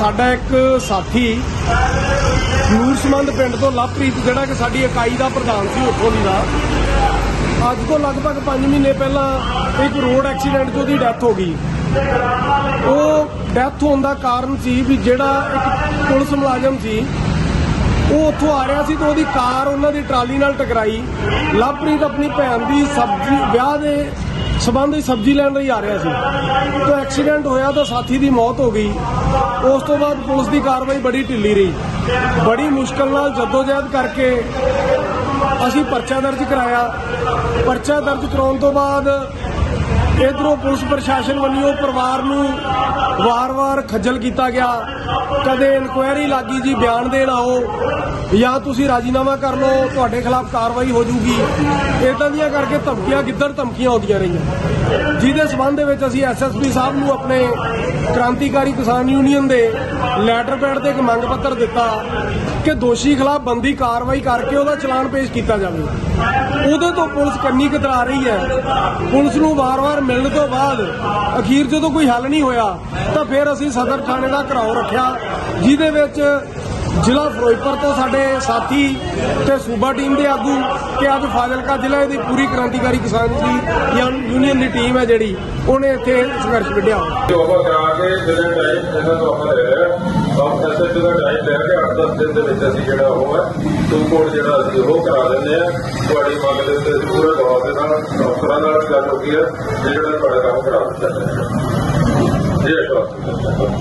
ਸਾਡਾ ਇੱਕ ਸਾਥੀ ਨੂਰਸਮੰਦ ਪਿੰਡ ਤੋਂ ਲਵਪ੍ਰੀਤ, ਜਿਹੜਾ ਕਿ ਸਾਡੀ ਇਕਾਈ ਦਾ ਪ੍ਰਧਾਨ ਸੀ ਉੱਥੋਂ ਦੀ ਦਾ। ਅੱਜ ਤੋਂ ਲਗਭਗ 5 ਮਹੀਨੇ ਪਹਿਲਾਂ ਇੱਕ ਰੋਡ ਐਕਸੀਡੈਂਟ 'ਚ ਉਹਦੀ ਡੈਥ ਹੋ ਗਈ। ਉਹ ਡੈਥ ਹੋਣ ਦਾ ਕਾਰਨ ਸੀ ਵੀ ਜਿਹੜਾ ਇੱਕ ਪੁਲਿਸ ਮੁਲਾਜ਼ਮ ਸੀ ਉਹ ਉੱਥੋਂ ਆ ਰਿਹਾ ਸੀ ਤੇ ਉਹਦੀ ਕਾਰ ਉਹਨਾਂ ਦੀ ਟਰਾਲੀ ਨਾਲ ਟਕਰਾਈ। ਲਵਪ੍ਰੀਤ ਆਪਣੀ ਭੈਣ ਦੀ ਸਬਜ਼ੀ, ਵਿਆਹ ਦੇ ਸਬੰਧ ਵਿੱਚ ਸਬਜ਼ੀ ਲੈਣ ਲਈ ਆ ਰਿਹਾ ਸੀ। ਤੇ ਐਕਸੀਡੈਂਟ ਹੋਇਆ ਤਾਂ ਸਾਥੀ ਦੀ ਮੌਤ ਹੋ ਗਈ। ਉਸ ਤੋਂ ਬਾਅਦ ਪੁਲਿਸ ਦੀ ਕਾਰਵਾਈ ਬੜੀ ਢਿੱਲੀ ਰਹੀ। ਬੜੀ ਮੁਸ਼ਕਲ ਨਾਲ ਜਦੋਜਹਿਦ ਕਰਕੇ ਅਸੀਂ ਪਰਚਾ ਦਰਜ ਕਰਾਇਆ। ਪਰਚਾ ਦਰਜ ਕਰਾਉਣ ਤੋਂ ਬਾਅਦ ਇਧਰੋਂ ਪੁਲਿਸ ਪ੍ਰਸ਼ਾਸਨ ਵੱਲੋਂ ਪਰਿਵਾਰ ਨੂੰ ਵਾਰ-ਵਾਰ ਖੱਜਲ ਕੀਤਾ ਗਿਆ। ਕਦੇ ਇਨਕੁਆਇਰੀ ਲੱਗੀ ਜੀ, ਬਿਆਨ ਦੇਣ ਆਓ ਜਾਂ ਤੁਸੀਂ ਰਾਜੀਨਾਮਾ ਕਰ ਲਓ, ਤੁਹਾਡੇ ਖਿਲਾਫ ਕਾਰਵਾਈ ਹੋ ਜਾਊਗੀ। ਇਦਾਂ ਦੀਆਂ ਕਰਕੇ ਧਮਕੀਆਂ ਗਿੱਦੜ ਧਮਕੀਆਂ ਆਉਂਦੀਆਂ ਰਹੀਆਂ। ਜਿਹਦੇ ਸਬੰਧ ਦੇ ਵਿੱਚ ਅਸੀਂ ਐਸਐਸਪੀ ਸਾਹਿਬ ਨੂੰ ਆਪਣੇ ਕ੍ਰਾਂਤੀਕਾਰੀ ਕਿਸਾਨ ਯੂਨੀਅਨ ਦੇ ਲੈਟਰ ਪੈਡ ਤੇ ਇੱਕ ਮੰਗ ਪੱਤਰ ਦਿੱਤਾ ਕਿ ਦੋਸ਼ੀ ਖਿਲਾਫ ਬੰਦੀ ਕਾਰਵਾਈ ਕਰਕੇ ਉਹਦਾ ਚਲਾਨ ਪੇਸ਼ ਕੀਤਾ ਜਾਵੇ। ਉਹਦੇ ਤੋਂ ਪੁਲਿਸ ਕੰਨੀ ਕਤਰਾ ਰਹੀ ਹੈ। ਪੁਲਿਸ ਨੂੰ ਵਾਰ-ਵਾਰ ਮਿਲਣ ਤੋਂ ਬਾਅਦ ਅਖੀਰ ਜਦੋਂ ਕੋਈ ਹੱਲ ਨਹੀਂ ਹੋਇਆ, ਤਾਂ ਫਿਰ ਅਸੀਂ ਸਦਰ ਥਾਣੇ ਦਾ ਘਰਾਓ ਰੱਖਿਆ, ਜਿਹਦੇ ਵਿੱਚ ਜ਼ਿਲ੍ਹਾ ਫਿਰੋਜ਼ਪੁਰ ਤੋਂ ਸਾਡੇ ਸਾਥੀ ਤੇ ਸੂਬਾ ਟੀਮ ਦੇ ਆਗੂ ਤੇ ਅੱਜ ਫਾਜ਼ਿਲਕਾ ਜ਼ਿਲ੍ਹੇ ਦੀ ਪੂਰੀ ਕ੍ਰਾਂਤੀਕਾਰੀ ਕਿਸਾਨ ਦੀ ਯੂਨੀਅਨ ਦੀ ਟੀਮ ਹੈ ਜਿਹੜੀ, ਉਹਨੇ ਇੱਥੇ ਸੰਘਰਸ਼ ਵਿੱਢਿਆ। ਉਹ ਕਰਾ ਕੇ ਜਿਹੜੇ ਟਾਈਮ ਇਹਨਾਂ ਤੋਂ ਆਪਾਂ ਲੈ ਰਹੇ ਹਾਂ ਦਾ ਟਾਈਮ ਲੈ ਕੇ 8-10 ਦਿਨ ਦੇ ਵਿੱਚ ਅਸੀਂ ਜਿਹੜਾ ਉਹ ਹੈ ਟੂ ਕੋਡ ਜਿਹੜਾ ਅਸੀਂ ਉਹ ਕਰਾ ਦਿੰਦੇ ਆ ਤੁਹਾਡੀ ਮੰਗ ਦੇ ਉੱਤੇ ਅਸੀਂ ਪੂਰੇ ਦਬਾਅ ਦੇ ਨਾਲ, ਅਫਸਰਾਂ ਨਾਲ ਗੱਲ ਹੋ ਗਈ ਹੈ, ਤੇ ਜਿਹੜਾ ਤੁਹਾਡਾ ਕੰਮ ਕਰਾ ਦਿੱਤਾ ਜਾਏਗਾ ਇਹ